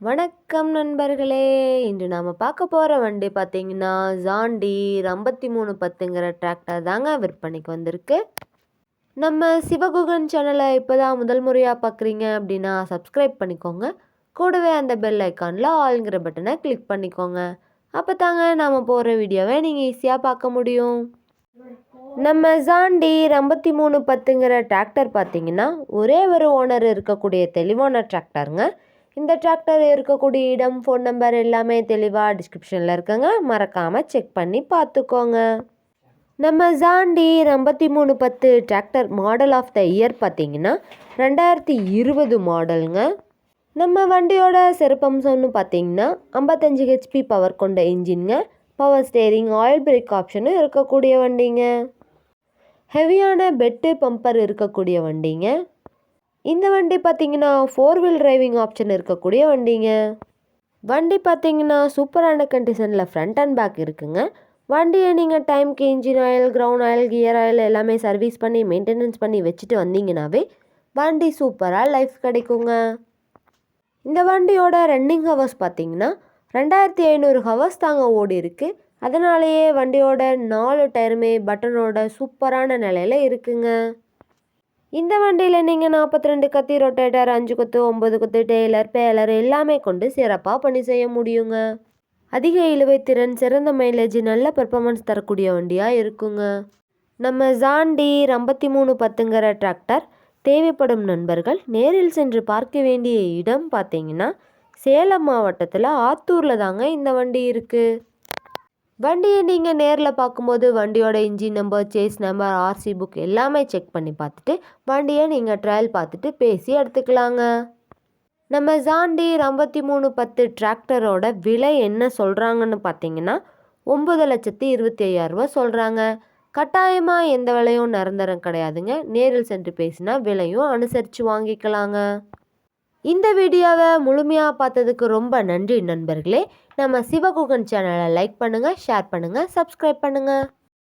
வணக்கம் நண்பர்களே. இன்று நாம் பார்க்க போகிற வண்டி பார்த்தீங்கன்னா ஜாண்டீர் ஐம்பத்தி மூணு பத்துங்கிற டிராக்டர் தாங்க விற்பனைக்கு வந்திருக்கு. நம்ம சிவகுகன் சேனலை இப்போ தான் முதல் முறையாக பார்க்குறீங்க அப்படின்னா சப்ஸ்கிரைப் பண்ணிக்கோங்க. கூடவே அந்த பெல் ஐக்கானில் ஆளுங்கிற பட்டனை கிளிக் பண்ணிக்கோங்க. அப்போ தாங்க நாம் போகிற வீடியோவை நீங்கள் ஈஸியாக பார்க்க முடியும். நம்ம ஜாண்டீர் ஐம்பத்தி மூணு பத்துங்கிற டிராக்டர் பார்த்தீங்கன்னா ஒரே ஒரு ஓனர் இருக்கக்கூடிய தெளிவான டிராக்டருங்க இந்த டிராக்டர் இருக்கக்கூடிய இடம் ஃபோன் நம்பர் எல்லாமே தெளிவாக டிஸ்கிரிப்ஷனில் இருக்குங்க. மறக்காமல் செக் பண்ணி பார்த்துக்கோங்க. நம்ம ஜாண்டி ஐம்பத்தி மூணு பத்து tractor model of the year பார்த்தீங்கன்னா ரெண்டாயிரத்தி இருபது மாடலுங்க நம்ம வண்டியோட சிறப்பம்சம்னு பார்த்தீங்கன்னா ஐம்பத்தஞ்சு ஹெச்பி பவர் கொண்ட இன்ஜின்ங்க பவர் ஸ்டேரிங் ஆயில் பிரேக் ஆப்ஷனும் இருக்கக்கூடிய வண்டிங்க. ஹெவியான பெட்டு பம்பர் இருக்கக்கூடிய வண்டிங்க. இந்த வண்டி பார்த்தீங்கன்னா ஃபோர் வீல் டிரைவிங் ஆப்ஷன் இருக்கக்கூடிய வண்டிங்க. வண்டி பார்த்தீங்கன்னா சூப்பரான கண்டிஷனில் ஃப்ரண்ட் அண்ட் பேக் இருக்குங்க. வண்டியை நீங்கள் டைம்க்கு engine oil ground oil gear oil எல்லாமே சர்வீஸ் பண்ணி மெயின்டெனன்ஸ் பண்ணி வச்சுட்டு வந்தீங்கன்னாவே வண்டி சூப்பராக லைஃப் கிடைக்குங்க. இந்த வண்டியோட ரன்னிங் ஹவர்ஸ் பார்த்தீங்கன்னா ரெண்டாயிரத்தி ஐநூறு ஹவர்ஸ் தாங்க ஓடி இருக்குது அதனாலேயே வண்டியோட நாலு டயருமே பட்டனோட சூப்பரான நிலையில் இருக்குங்க. இந்த வண்டியில் நீங்கள் நாற்பத்தி ரெண்டு கத்தி ரொட்டேட்டர் அஞ்சு குத்து ஒம்பது குத்து டெய்லர் பேலர் எல்லாமே கொண்டு சிறப்பாக பணி செய்ய முடியுங்க. அதிக இழுவை திறன் சிறந்த மைலேஜ் நல்ல பெர்ஃபார்மன்ஸ் தரக்கூடிய வண்டியாக இருக்குங்க. நம்ம ஜாண்டி ஐம்பத்தி மூணு பத்துங்கிற டிராக்டர் தேவைப்படும் நண்பர்கள் நேரில் சென்று பார்க்க வேண்டிய இடம் பார்த்தீங்கன்னா சேலம் மாவட்டத்தில் ஆத்தூரில் தாங்க இந்த வண்டி இருக்குது வண்டியை நீங்கள் நேரில் பார்க்கும்போது வண்டியோட engine number chassis number RC book எல்லாமே செக் பண்ணி பார்த்துட்டு வண்டியை நீங்கள் ட்ரையல் பார்த்துட்டு பேசி எடுத்துக்கலாங்க. நம்ம ஜாண்டீர் ஐம்பத்தி மூணு பத்து டிராக்டரோட விலை என்ன சொல்கிறாங்கன்னு பார்த்தீங்கன்னா ஒம்பது லட்சத்தி இருபத்தி ஐயாயிரரூபா சொல்கிறாங்க கட்டாயமாக எந்த விலையும் நிரந்தரம் கிடையாதுங்க. நேரில் சென்று பேசினா விலையும் அனுசரித்து வாங்கிக்கலாங்க. இந்த வீடியோவை முழுமையாக பார்த்ததுக்கு ரொம்ப நன்றி நண்பர்களே. நம்ம சிவகுகன் சேனலை லைக் பண்ணுங்கள் ஷேர் பண்ணுங்கள் சப்ஸ்கிரைப் பண்ணுங்கள்